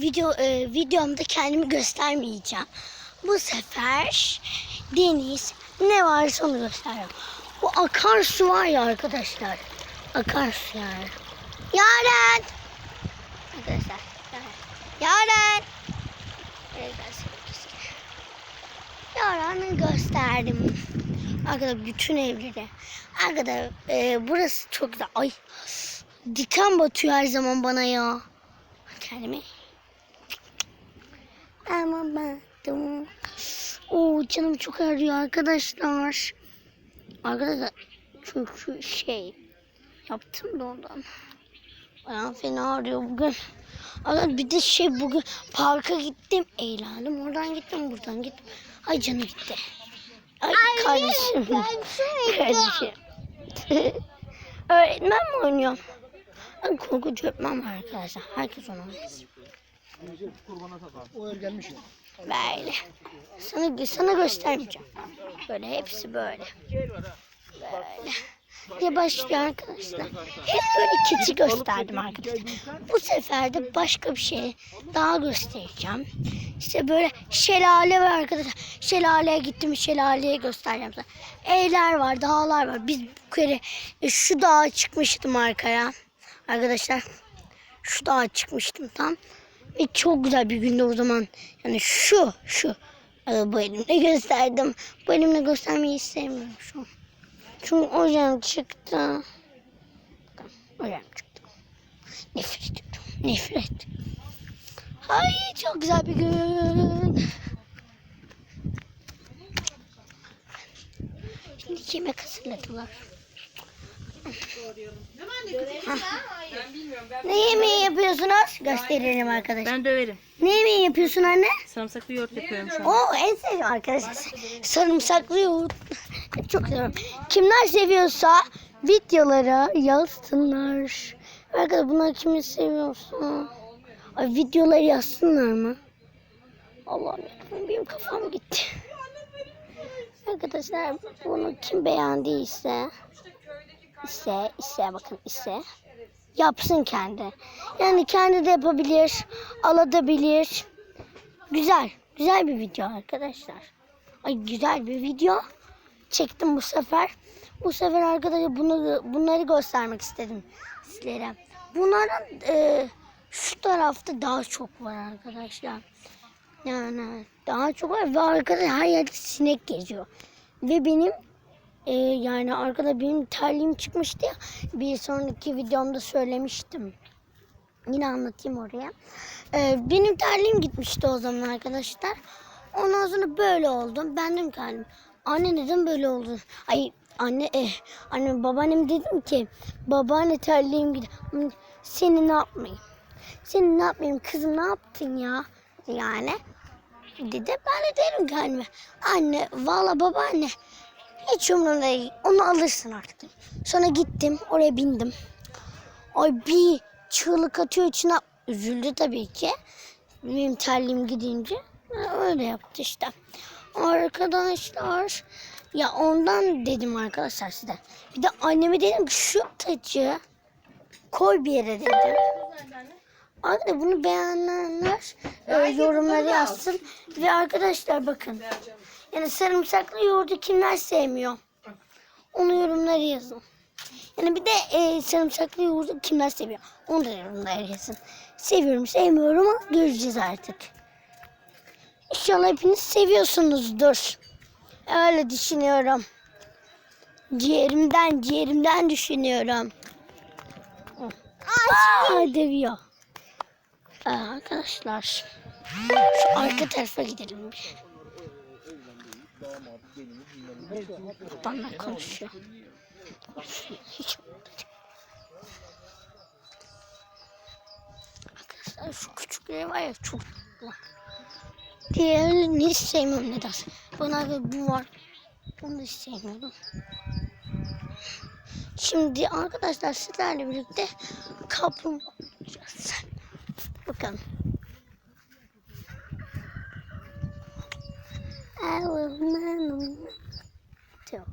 video e, videomda kendimi göstermeyeceğim. Bu sefer deniz ne varsa onu göstereceğim. Bu akarsu var ya arkadaşlar. Akarsu yani. Yaren. Arkadaşlar. Yaren. Yaren'i gösterdim. Arkadaşlar bütün evleri. Arkadaşlar e, burası çok güzel. Ay diken batıyor her zaman bana ya. Kendime. Ama baktım. Oo canım çok ağrıyor arkadaşlar. Arkadaşlar çünkü şey yaptım da ondan. Ayağım fena ağrıyor bugün. Arkadaşlar bir de şey bugün parka gittim. Eğlendim. Oradan gittim buradan gittim. Ay canım gitti. Ay kardeşim. Kardeşim. Öğretmen mi oynuyorum? Ben korkunç öğretmen var arkadaşlar. Herkes onu oynuyor. O yer gelmiş ya. Böyle. Sana, sana göstermeyeceğim. Böyle hepsi böyle. Böyle. Diye başlıyor arkadaşlar. Hep böyle keçi gösterdim arkadaşlar. Bu sefer de başka bir şey daha göstereceğim. İşte böyle şelale var arkadaşlar. Şelaleye gittim şelaleye göstereceğim sana. Evler var, dağlar var. Biz bu kere e, şu dağa çıkmıştım arkaya. Arkadaşlar şu dağa çıkmıştım tam. Ve çok güzel bir gündü o zaman. Yani şu, şu. Ee, bu elimle gösterdim. Bu elimle göstermeyi sevmiyorum şu an. Çünkü hocam çıktı. Hocam çıktı. Nefret ediyorum. Nefret. Ay çok güzel bir gün. Şimdi yemek hazırladılar. Ne yemeği yapıyorsunuz? Gösteririm arkadaşlar. Ben döverim. Ne yemeği yapıyorsun anne? Sarımsaklı yoğurt yapıyorum şu an. Oo en sevdiğim arkadaşlar. Sarımsaklı yoğurt. Çok seviyorum. Kimler seviyorsa videolara yazsınlar. Arkadaşlar bunlar kimi seviyorsa. Ay videoları yazsınlar mı? Allah'ım benim kafam gitti. Arkadaşlar bunu kim beğendiyse ise ise bakın ise yapsın kendi. Yani kendi de yapabilir, alabilir. Güzel, güzel bir video arkadaşlar. Ay güzel bir video çektim bu sefer. Bu sefer arkadaşlar bunu bunları göstermek istedim sizlere. Bunların e, şu tarafta daha çok var arkadaşlar. Yani daha çok var ve arkada her yerde sinek geziyor. Ve benim e, yani arkada benim terliğim çıkmıştı. Bir sonraki videomda söylemiştim. Yine anlatayım oraya. Ee, benim terliğim gitmişti o zaman arkadaşlar. Ondan sonra böyle oldum. Ben dedim ki anne neden böyle oldu? Ay anne, eh, anne babaannem dedim ki babaanne terliğim gitti. Seni ne yapmayayım? Seni ne yapmayayım kızım ne yaptın ya? Yani dedi. Ben de derim ki anneme anne valla babaanne hiç umurumda değil. Onu alırsın artık. Sonra gittim oraya bindim. Ay bir çığlık atıyor içine. Üzüldü tabii ki. Benim terliğim gidince. Öyle yaptı işte. Arkadaşlar. Ya ondan dedim arkadaşlar size. Bir de anneme dedim ki şu tacı koy bir yere dedim. Arkadaşlar bunu beğenenler e, yorumlara yazsın. Ve arkadaşlar bakın. Yani sarımsaklı yoğurdu kimler sevmiyor? Onu yorumlara yazın. Yani bir de e, sarımsaklı yoğurdu kimler seviyor? Onu da yorumlara yazın. Seviyorum sevmiyorum ama göreceğiz artık. İnşallah hepiniz seviyorsunuzdur. Öyle düşünüyorum. Ciğerimden ciğerimden düşünüyorum. Aa, dövüyor. Aa, arkadaşlar. Şu arka tarafa gidelim Babamla konuşuyor. Hiç Arkadaşlar şu küçükleri var ya çok. Diğerini hiç sevmiyorum nedense. Bana göre bu var. Onu hiç sevmiyorum. Şimdi arkadaşlar sizlerle birlikte kaplumbağa bulacağız. Bakalım. I will too. Two.